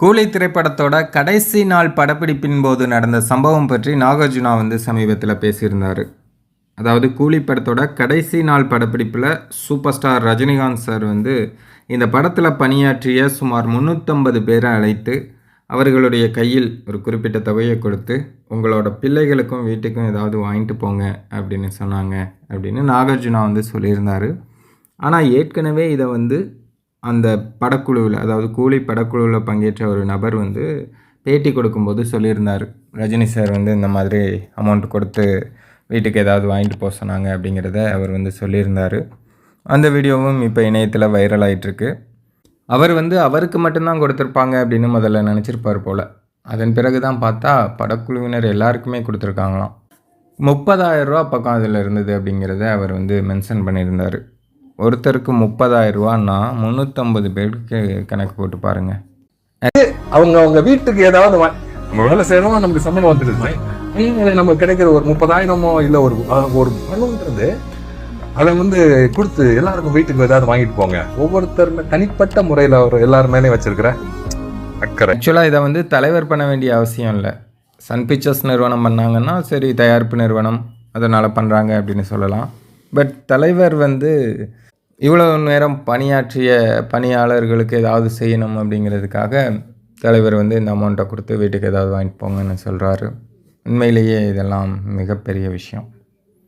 கூலி திரைப்படத்தோட கடைசி நாள் படப்பிடிப்பின் போது நடந்த சம்பவம் பற்றி நாகார்ஜுனா வந்து சமீபத்தில் பேசியிருந்தார். அதாவது கூலி படத்தோட கடைசி நாள் படப்பிடிப்பில் சூப்பர் ஸ்டார் ரஜினிகாந்த் சார் வந்து இந்த படத்தில் பணியாற்றிய சுமார் முந்நூற்றம்பது பேரை அழைத்து அவர்களுடைய கையில் ஒரு குறிப்பிட்ட தொகையை கொடுத்து உங்களோட பிள்ளைகளுக்கும் வீட்டுக்கும் ஏதாவது வாங்கிட்டு போங்க அப்படின்னு சொன்னாங்க அப்படின்னு நாகார்ஜுனா வந்து சொல்லியிருந்தார். ஆனால் ஏற்கனவே இதை வந்து அந்த படக்குழுவில் அதாவது கூலி படக்குழுவில் பங்கேற்ற ஒரு நபர் வந்து பேட்டி கொடுக்கும்போது சொல்லியிருந்தார். ரஜினி சார் வந்து இந்த மாதிரி அமௌண்ட் கொடுத்து வீட்டுக்கு ஏதாவது வாங்கிட்டு போக சொன்னாங்க அப்படிங்கிறத அவர் வந்து சொல்லியிருந்தார். அந்த வீடியோவும் இப்போ இணையத்தில் வைரல் ஆயிட்டிருக்கு. அவர் வந்து அவருக்கு மட்டும்தான் கொடுத்துருப்பாங்க அப்படின்னு முதல்ல நினச்சிருப்பார் போல். அதன் பிறகு தான் பார்த்தா படக்குழுவினர் எல்லாருக்குமே கொடுத்துருக்காங்களாம். முப்பதாயிரம் ரூபா பக்கம் அதில் இருந்தது அப்படிங்கிறத அவர் வந்து மென்ஷன் பண்ணியிருந்தார். ஒருத்தருக்கு முப்பதாயிரம் ரூபான்னா முந்நூற்றம்பது பேருக்கு கணக்கு போட்டு பாருங்கள் அவங்க அவங்க வீட்டுக்கு ஏதாவது நம்ம வேலை செய்யறோம் நமக்கு சம்பளம் வந்துடுது. நமக்கு கிடைக்கிற ஒரு முப்பதாயிரமோ இல்ல ஒரு ஒரு பணம்ன்றது அதை வந்து கொடுத்து எல்லாருக்கும் வீட்டுக்கு ஏதாவது வாங்கிட்டு போங்க. ஒவ்வொருத்தருமே தனிப்பட்ட முறையில ஒரு எல்லார் மேலேயும் வச்சிருக்கிற அக்கறை. ஆக்சுவலாக இதை வந்து தலைவர் பண்ண வேண்டிய அவசியம் இல்லை. சன் பிக்சர்ஸ் நிறுவனம் பண்ணாங்கன்னா சரி தயாரிப்பு நிறுவனம் அதனால் பண்ணுறாங்க அப்படின்னு சொல்லலாம். பட் தலைவர் வந்து இவ்வளோ நேரம் பணியாற்றிய பணியாளர்களுக்கு ஏதாவது செய்யணும் அப்படிங்கிறதுக்காக தலைவர் வந்து இந்த அமௌண்ட்டை கொடுத்து வீட்டுக்கு ஏதாவது வாங்கிட்டு போங்கன்னு சொல்கிறாரு உண்மையிலேயே இதெல்லாம் மிகப்பெரிய விஷயம்.